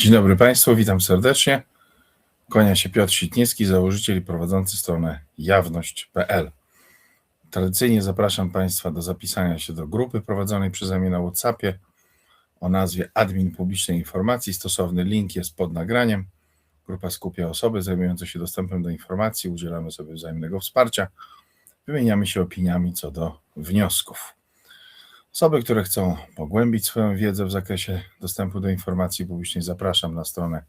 Dzień dobry Państwu, witam serdecznie. Kłania się Piotr Sitnicki, założyciel i prowadzący stronę jawność.pl. Tradycyjnie zapraszam Państwa do zapisania się do grupy prowadzonej przeze mnie na WhatsAppie o nazwie Admin Publicznej Informacji. Stosowny link jest pod nagraniem. Grupa skupia osoby zajmujące się dostępem do informacji, udzielamy sobie wzajemnego wsparcia, wymieniamy się opiniami co do wniosków. Osoby, które chcą pogłębić swoją wiedzę w zakresie dostępu do informacji publicznej, zapraszam na stronę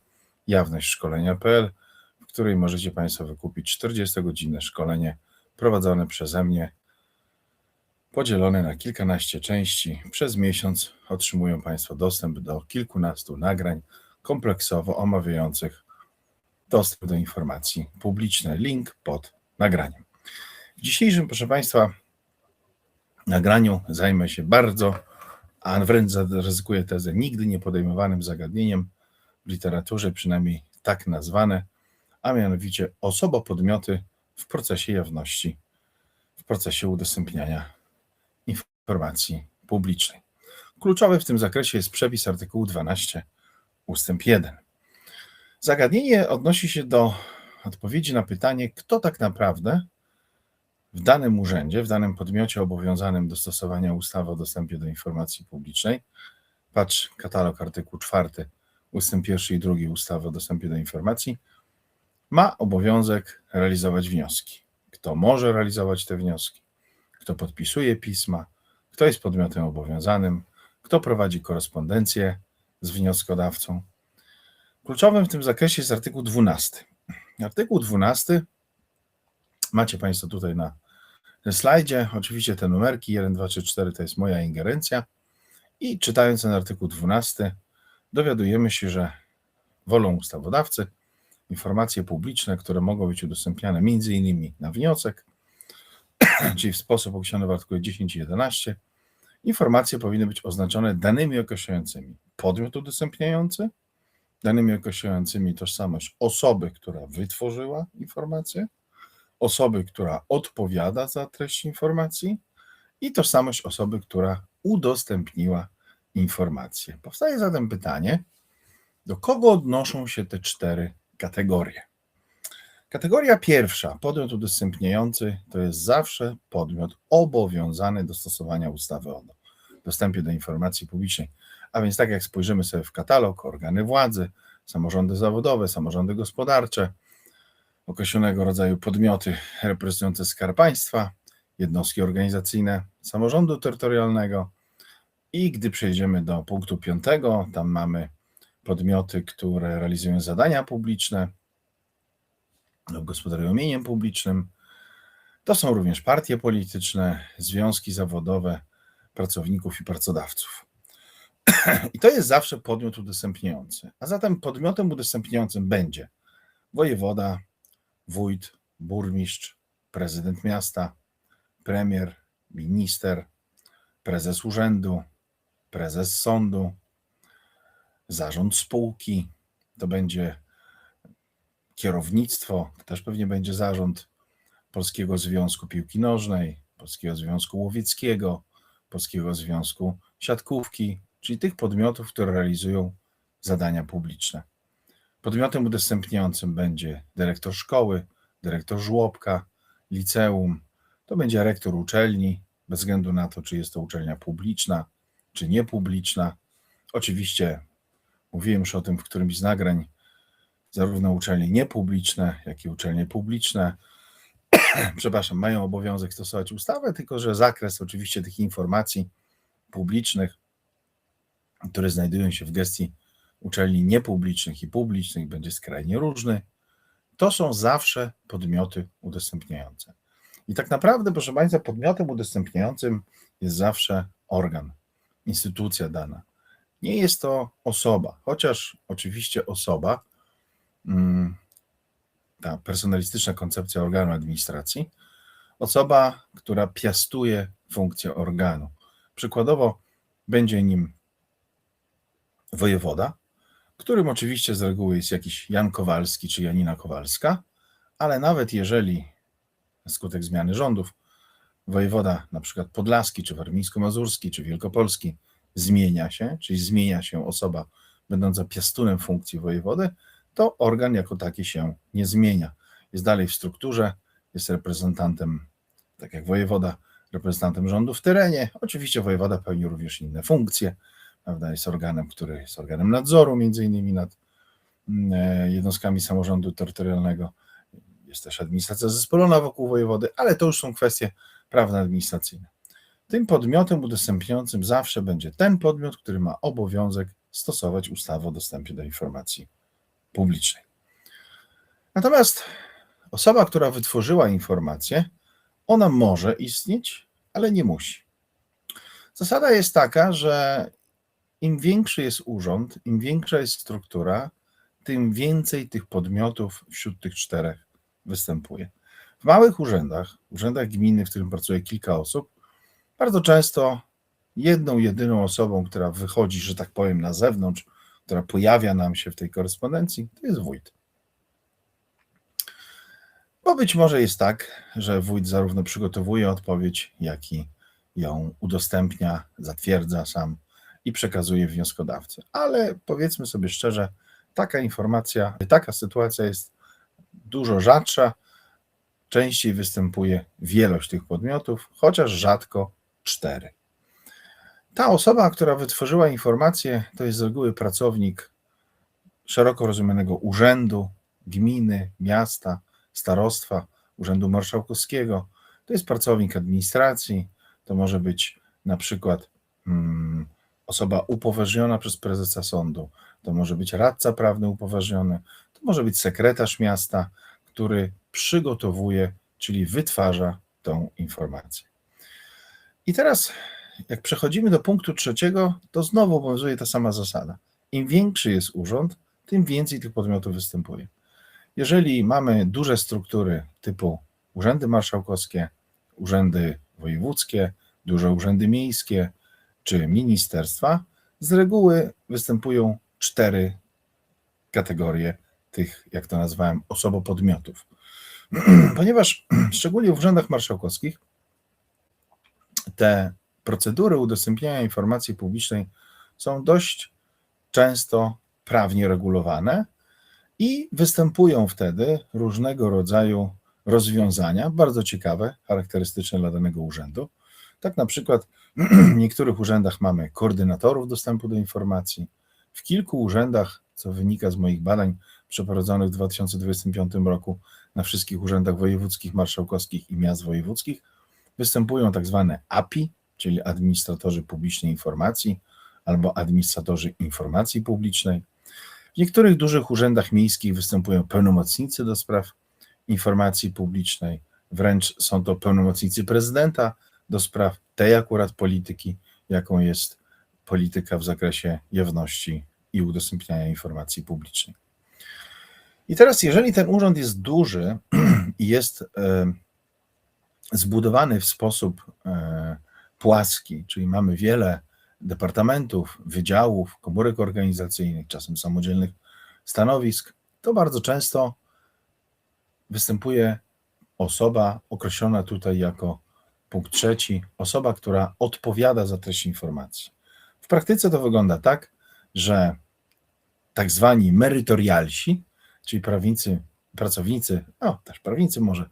jawnośćszkolenia.pl, w której możecie Państwo wykupić 40-godzinne szkolenie prowadzone przeze mnie, podzielone na kilkanaście części. Przez miesiąc otrzymują Państwo dostęp do kilkunastu nagrań kompleksowo omawiających dostęp do informacji publicznej. Link pod nagraniem. W dzisiejszym, proszę Państwa, nagraniu zajmę się bardzo, a wręcz zaryzykuję tezę, nigdy nie podejmowanym zagadnieniem w literaturze, przynajmniej tak nazwane, a mianowicie osobo-podmioty w procesie jawności, w procesie udostępniania informacji publicznej. Kluczowy w tym zakresie jest przepis artykułu 12 ustęp 1. Zagadnienie odnosi się do odpowiedzi na pytanie, kto tak naprawdę w danym urzędzie, w danym podmiocie obowiązanym do stosowania ustawy o dostępie do informacji publicznej, patrz katalog artykuł 4 ustęp 1 i 2 ustawy o dostępie do informacji, ma obowiązek realizować wnioski. Kto może realizować te wnioski, kto podpisuje pisma, kto jest podmiotem obowiązanym, kto prowadzi korespondencję z wnioskodawcą. Kluczowym w tym zakresie jest artykuł 12. Artykuł 12 macie Państwo tutaj na slajdzie. Oczywiście te numerki 1, 2, 3, 4 to jest moja ingerencja. I czytając ten artykuł 12, dowiadujemy się, że wolą ustawodawcy informacje publiczne, które mogą być udostępniane m.in. na wniosek, czyli w sposób określony w artykule 10 i 11, informacje powinny być oznaczone danymi określającymi podmiot udostępniający, danymi określającymi tożsamość osoby, która wytworzyła informację, osoby, która odpowiada za treść informacji i tożsamość osoby, która udostępniła informację. Powstaje zatem pytanie, do kogo odnoszą się te cztery kategorie? Kategoria pierwsza, podmiot udostępniający, to jest zawsze podmiot obowiązany do stosowania ustawy o dostępie do informacji publicznej. A więc tak jak spojrzymy sobie w katalog, organy władzy, samorządy zawodowe, samorządy gospodarcze, określonego rodzaju podmioty reprezentujące Skarb Państwa, jednostki organizacyjne samorządu terytorialnego. I gdy przejdziemy do punktu piątego, tam mamy podmioty, które realizują zadania publiczne lub gospodarują mieniem publicznym. To są również partie polityczne, związki zawodowe pracowników i pracodawców. I to jest zawsze podmiot udostępniający. A zatem podmiotem udostępniającym będzie wojewoda, wójt, burmistrz, prezydent miasta, premier, minister, prezes urzędu, prezes sądu, zarząd spółki, to będzie kierownictwo, to też pewnie będzie zarząd Polskiego Związku Piłki Nożnej, Polskiego Związku Łowieckiego, Polskiego Związku Siatkówki, czyli tych podmiotów, które realizują zadania publiczne. Podmiotem udostępniającym będzie dyrektor szkoły, dyrektor żłobka, liceum, to będzie rektor uczelni, bez względu na to, czy jest to uczelnia publiczna, czy niepubliczna. Oczywiście mówiłem już o tym w którymś z nagrań, zarówno uczelnie niepubliczne, jak i uczelnie publiczne, przepraszam, mają obowiązek stosować ustawę, tylko że zakres oczywiście tych informacji publicznych, które znajdują się w gestii uczelni niepublicznych i publicznych będzie skrajnie różny. To są zawsze podmioty udostępniające. I tak naprawdę, proszę Państwa, podmiotem udostępniającym jest zawsze organ, instytucja dana. Nie jest to osoba, chociaż oczywiście osoba, mm, ta personalistyczna koncepcja organu administracji, osoba, która piastuje funkcję organu. Przykładowo będzie nim wojewoda, którym oczywiście z reguły jest jakiś Jan Kowalski czy Janina Kowalska, ale nawet jeżeli na skutek zmiany rządów wojewoda na przykład podlaski, czy warmińsko-mazurski, czy wielkopolski zmienia się, czyli zmienia się osoba będąca piastunem funkcji wojewody, to organ jako taki się nie zmienia. Jest dalej w strukturze, jest reprezentantem, tak jak wojewoda, reprezentantem rządu w terenie. Oczywiście wojewoda pełni również inne funkcje, prawda? Jest organem, który jest organem nadzoru, między innymi nad mm, e, jednostkami samorządu terytorialnego. Jest też administracja zespolona wokół wojewody, ale to już są kwestie prawno-administracyjne. Tym podmiotem udostępniającym zawsze będzie ten podmiot, który ma obowiązek stosować ustawę o dostępie do informacji publicznej. Natomiast osoba, która wytworzyła informację, ona może istnieć, ale nie musi. Zasada jest taka, że im większy jest urząd, im większa jest struktura, tym więcej tych podmiotów wśród tych czterech występuje. W małych urzędach, urzędach gminy, w którym pracuje kilka osób, bardzo często jedną, jedyną osobą, która wychodzi, że tak powiem, na zewnątrz, która pojawia nam się w tej korespondencji, to jest wójt. Bo być może jest tak, że wójt zarówno przygotowuje odpowiedź, jak i ją udostępnia, zatwierdza sam i przekazuje wnioskodawcy. Ale powiedzmy sobie szczerze, taka informacja, taka sytuacja jest dużo rzadsza. Częściej występuje wielość tych podmiotów, chociaż rzadko cztery. Ta osoba, która wytworzyła informację, to jest z reguły pracownik szeroko rozumianego urzędu, gminy, miasta, starostwa, urzędu marszałkowskiego. To jest pracownik administracji, to może być na przykład hmm, osoba upoważniona przez prezesa sądu, to może być radca prawny upoważniony, to może być sekretarz miasta, który przygotowuje, czyli wytwarza tą informację. I teraz, jak przechodzimy do punktu trzeciego, to znowu obowiązuje ta sama zasada. Im większy jest urząd, tym więcej tych podmiotów występuje. Jeżeli mamy duże struktury typu urzędy marszałkowskie, urzędy wojewódzkie, duże urzędy miejskie czy ministerstwa, z reguły występują cztery kategorie tych, jak to nazwałem, osobopodmiotów. Ponieważ szczególnie w urzędach marszałkowskich te procedury udostępniania informacji publicznej są dość często prawnie regulowane i występują wtedy różnego rodzaju rozwiązania, bardzo ciekawe, charakterystyczne dla danego urzędu. Tak na przykład w niektórych urzędach mamy koordynatorów dostępu do informacji. W kilku urzędach, co wynika z moich badań przeprowadzonych w 2025 roku na wszystkich urzędach wojewódzkich, marszałkowskich i miast wojewódzkich, występują tak zwane API, czyli administratorzy publicznej informacji albo administratorzy informacji publicznej. W niektórych dużych urzędach miejskich występują pełnomocnicy do spraw informacji publicznej, wręcz są to pełnomocnicy prezydenta do spraw tej akurat polityki, jaką jest polityka w zakresie jawności i udostępniania informacji publicznej. I teraz, jeżeli ten urząd jest duży i jest e, zbudowany w sposób e, płaski, czyli mamy wiele departamentów, wydziałów, komórek organizacyjnych, czasem samodzielnych stanowisk, to bardzo często występuje osoba określona tutaj jako punkt trzeci, osoba, która odpowiada za treść informacji. W praktyce to wygląda tak, że tak zwani merytorialsi, czyli prawnicy, pracownicy, no też prawnicy może,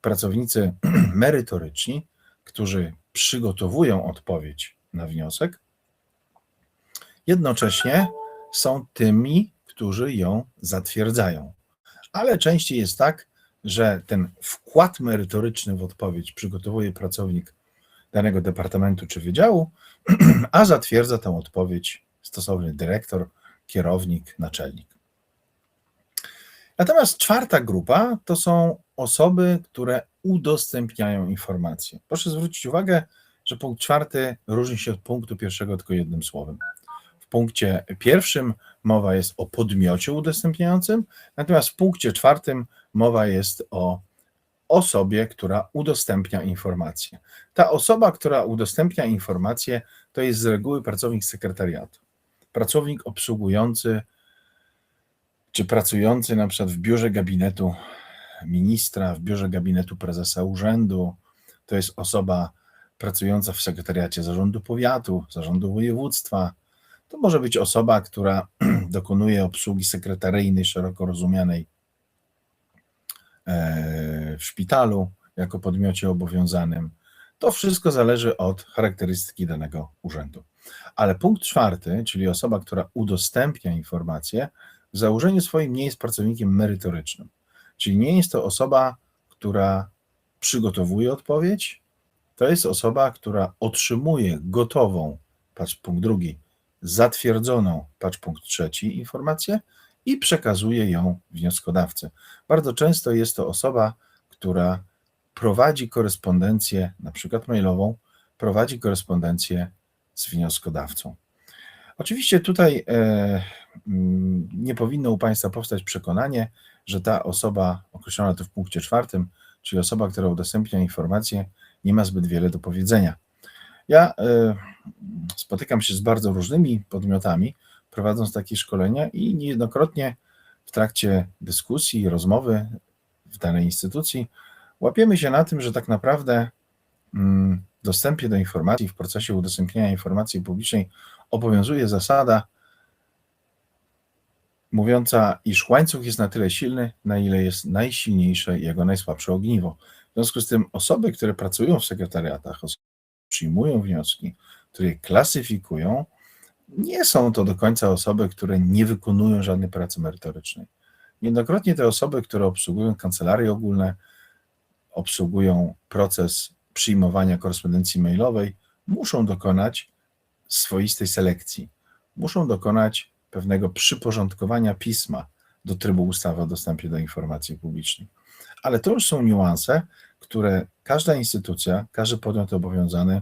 pracownicy merytoryczni, którzy przygotowują odpowiedź na wniosek, jednocześnie są tymi, którzy ją zatwierdzają. Ale częściej jest tak, że ten wkład merytoryczny w odpowiedź przygotowuje pracownik danego departamentu czy wydziału, a zatwierdza tę odpowiedź stosowny dyrektor, kierownik, naczelnik. Natomiast czwarta grupa to są osoby, które udostępniają informacje. Proszę zwrócić uwagę, że punkt czwarty różni się od punktu pierwszego tylko jednym słowem. Punkcie pierwszym mowa jest o podmiocie udostępniającym, natomiast w punkcie czwartym mowa jest o osobie, która udostępnia informacje. Ta osoba, która udostępnia informacje, to jest z reguły pracownik sekretariatu. Pracownik obsługujący czy pracujący na przykład w biurze gabinetu ministra, w biurze gabinetu prezesa urzędu, to jest osoba pracująca w sekretariacie zarządu powiatu, zarządu województwa, To może być osoba, która dokonuje obsługi sekretaryjnej, szeroko rozumianej e, w szpitalu, jako podmiocie obowiązanym. To wszystko zależy od charakterystyki danego urzędu. Ale punkt czwarty, czyli osoba, która udostępnia informacje, w założeniu swoim nie jest pracownikiem merytorycznym. Czyli nie jest to osoba, która przygotowuje odpowiedź, to jest osoba, która otrzymuje gotową, patrz punkt drugi, zatwierdzoną, patrz punkt trzeci, informację i przekazuje ją wnioskodawcy. Bardzo często jest to osoba, która prowadzi korespondencję, na przykład mailową, prowadzi korespondencję z wnioskodawcą. Oczywiście tutaj e, mm, nie powinno u Państwa powstać przekonanie, że ta osoba określona tu w punkcie czwartym, czyli osoba, która udostępnia informacje, nie ma zbyt wiele do powiedzenia. Ja e, spotykam się z bardzo różnymi podmiotami, prowadząc takie szkolenia i niejednokrotnie w trakcie dyskusji, rozmowy w danej instytucji łapiemy się na tym, że tak naprawdę mm, w dostępie do informacji, w procesie udostępniania informacji publicznej obowiązuje zasada mówiąca, iż łańcuch jest na tyle silny, na ile jest najsilniejsze jego najsłabsze ogniwo. W związku z tym osoby, które pracują w sekretariatach, przyjmują wnioski, które je klasyfikują, nie są to do końca osoby, które nie wykonują żadnej pracy merytorycznej. Niejednokrotnie te osoby, które obsługują kancelarie ogólne, obsługują proces przyjmowania korespondencji mailowej, muszą dokonać swoistej selekcji. Muszą dokonać pewnego przyporządkowania pisma do trybu ustawy o dostępie do informacji publicznej. Ale to już są niuanse, które każda instytucja, każdy podmiot obowiązany,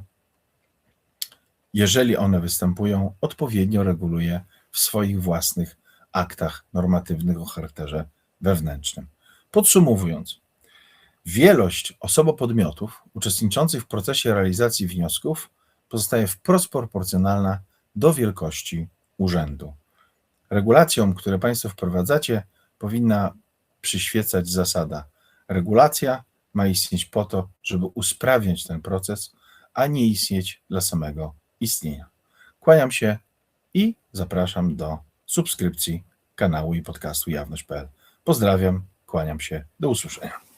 jeżeli one występują, odpowiednio reguluje w swoich własnych aktach normatywnych o charakterze wewnętrznym. Podsumowując, wielość osobopodmiotów uczestniczących w procesie realizacji wniosków pozostaje wprost proporcjonalna do wielkości urzędu. Regulacjom, które Państwo wprowadzacie, powinna przyświecać zasada. Regulacja ma istnieć po to, żeby usprawniać ten proces, a nie istnieć dla samego istnienia. Kłaniam się i zapraszam do subskrypcji kanału i podcastu jawność.pl. Pozdrawiam, kłaniam się, do usłyszenia.